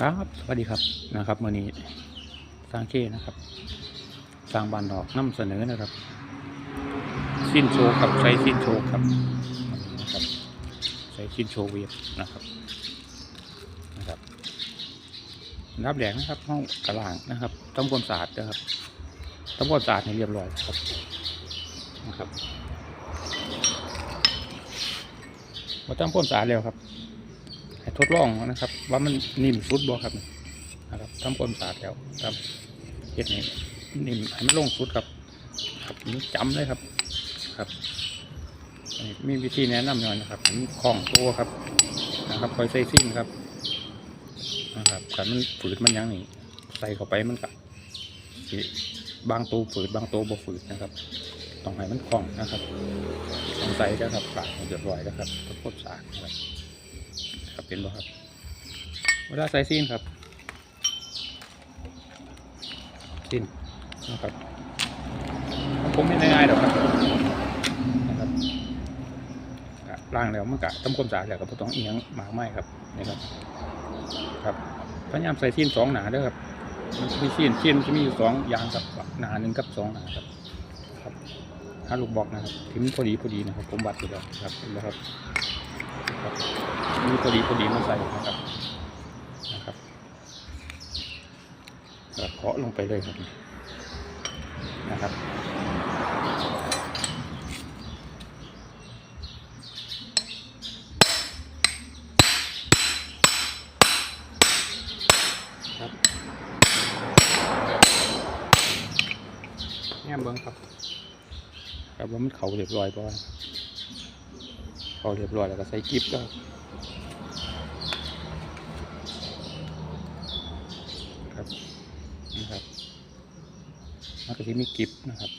ครับสวัสดีครับนะครับมื่อนี้สร้างเคนะครับสร้างบานดอกนำเสนอนะครับ สิ้นโชว์ครับใช้สิ้นโชว์ครับนะครับใช้สิ้นโชว์เวียบนะครับนะครับรับแดงนะครับห้องกระลางนะครับทำความสะอาดนะครับทำความสะอาดให้เรียบร้อยครับนะครับมาทำความสะอาดแล้วครับ ทดลองนะครับ ว่ามันนิ่มสุดบ่ครับนะครับทำความสะอาดแล้วครับเฮ็ดนี่นิ่มให้มันลงสุดครับครับนี่จำเลยครับครับมีวิธีแนะนำหน่อยนะครับอันคล้องตัวครับนะครับคอยใส่ซิ่งครับนะครับแต่มันฝืดมันยังนี่ใส่เข้าไปมันก็สิบางตัวฝืดบางตัวบ่ฝืดนะครับต้องให้มันคล่องนะครับต้องใส่นะครับปากเรียบร้อยนะครับทำความสะอาดครับ ครับเป็นบ่ครับเวลาใส่ซีนครับซีนนะครับผมไม่ง่ายๆหรอกครับนะครับล้างแล้วมันกะทำความสะอาดแล้วก็บ่ต้องเอียงมากไม่ครับนี่ครับครับพยายามใส่ซีนสองหนาเด้อครับมันมีซีนซีนมันจะมีอยู่สองยางครับหนาหนึ่งกับสองหนาครับครับห้าลูกบอกนะครับถึงพอดีพอดีนะครับ ผมวัดอยู่แล้วครับเห็นไหมครับ นี่พอดีพอดีมาใส่นะครับนะครับเคาะลงไปเลยครับนะครับครับแง่เบิ้งครับ ครับว่ามันเขาเรียบร้อยป่ะ เขาเรียบร้อยแล้วก็ใส่กิ๊บก็ครับนะครับมันก็จะมีกิบนะครับ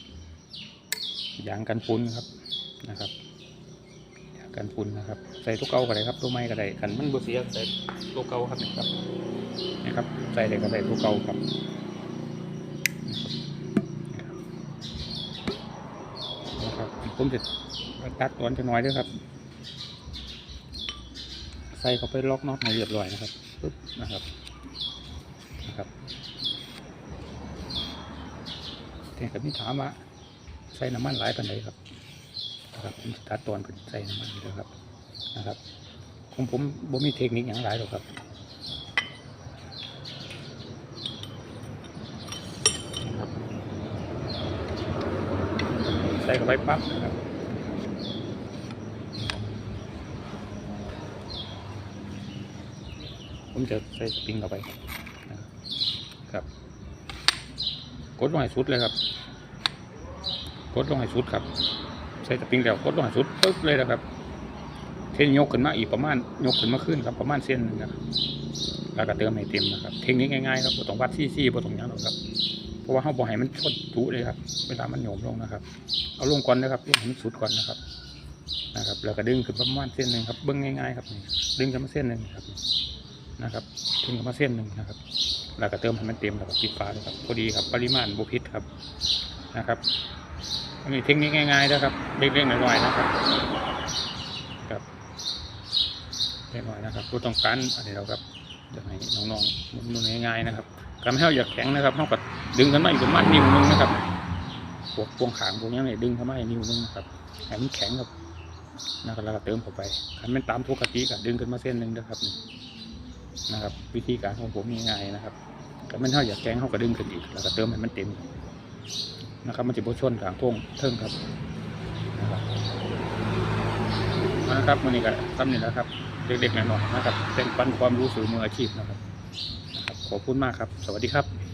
ยางกันฝุ่นครับนะครับยางกันฝุ่นนะครับ ใส่ตัวเก่าก็ได้ครับตัวใหม่ก็ได้ขันมันบเสียใส่ตัวเก่าครับนะครับนะครับใส่ได้ก็ใส่ตัวเก่าครับนะครับผมจะตัดตอนจะน้อยด้วยครับ ส่เข้าไปล็อกน็อตให้เรียบร้อยนะครับปึ๊บนะครับนะครับแต่กับนี่ถามว่าใส่น้ำมันหลายปันใดครับนะครับผมสตาร์ทตอนเป็นใส่น้ำมันอยู่แล้วครับนะครับของผมบ่มีเทคนิคอย่างหลายหรอกครับนะครับใส่เข้าไปปั๊บนะครับ ผมจะใส่สปริงเข้าไปครับครับ กดลงให้สุดเลยครับ กดลงให้สุดครับ ใส่สปริงแล้วกดลงให้สุดปึ๊บเลยนะครับเส้นยกขึ้นมาอีกประมาณยกขึ้นมาขึ้นครับประมาณเส้นหนึงนะครับแล้วก็เติมให้เต็มนะครับ เทคนิคง่ายๆครับบต้องวัดซี่ซี่บ่ต้องยังหรอกครับ เพราะว่าเขาบอกให้มันชดจุเลยครับ เวลามันโยมลงนะครับ เอาลงก่อนนะครับลงให้มันสุดก่อนนะครับ นะครับ แล้วก็ดึงขึ้นประมาณเส้นหนึ่งครับ เบิ้งง่ายๆครับ ดึงขึ้นมาเส้นหนึ่งครับ นะครับดึงขึ้นมาเส้นหนึ่งนะครับแล้วก็เติมให้มันเต็มแล้วก็ปิดฝาเลยครับพอดีครับปริมาณบุพิษครับนะครับอันนี้เทคนิคง่ายๆนะครับเล็กๆน้อยๆนะครับครับเล็กน้อยนะครับผู้ต้องการอันนี้เราครับอยากให้น้องๆนุ่นๆง่ายๆนะครับการให้เราอยากแข็งนะครับเท่ากับดึงกันมาอีกประมาณนิ้วนึงนะครับพวกพวงขางพวกนี้เนี่ยดึงเข้ามาอีกนิ้วนึงนะครับให้มันแข็งครับนะครับแล้วก็เติมเข้าไปคันมันตามปกติก็ดึงขึ้นมาเส้นหนึ่งนะครับ นะครับ วิธีการของผมง่ายๆนะครับก็มันเท่าอยากแกงเขาก็ดึงขึ้นอีกแล้วก็เติมให้มันเต็มนะครับ มันจะโบชนกลางทงเทิงครับนะครับเอานะครับมันนี่ก็ทำนี่แหล้วครับ เด็กๆหน่อยๆนะครับเป็นปันความรู้สื่อมืออาชีพนะครับขอบคุณมากครับ สวัสดีครับ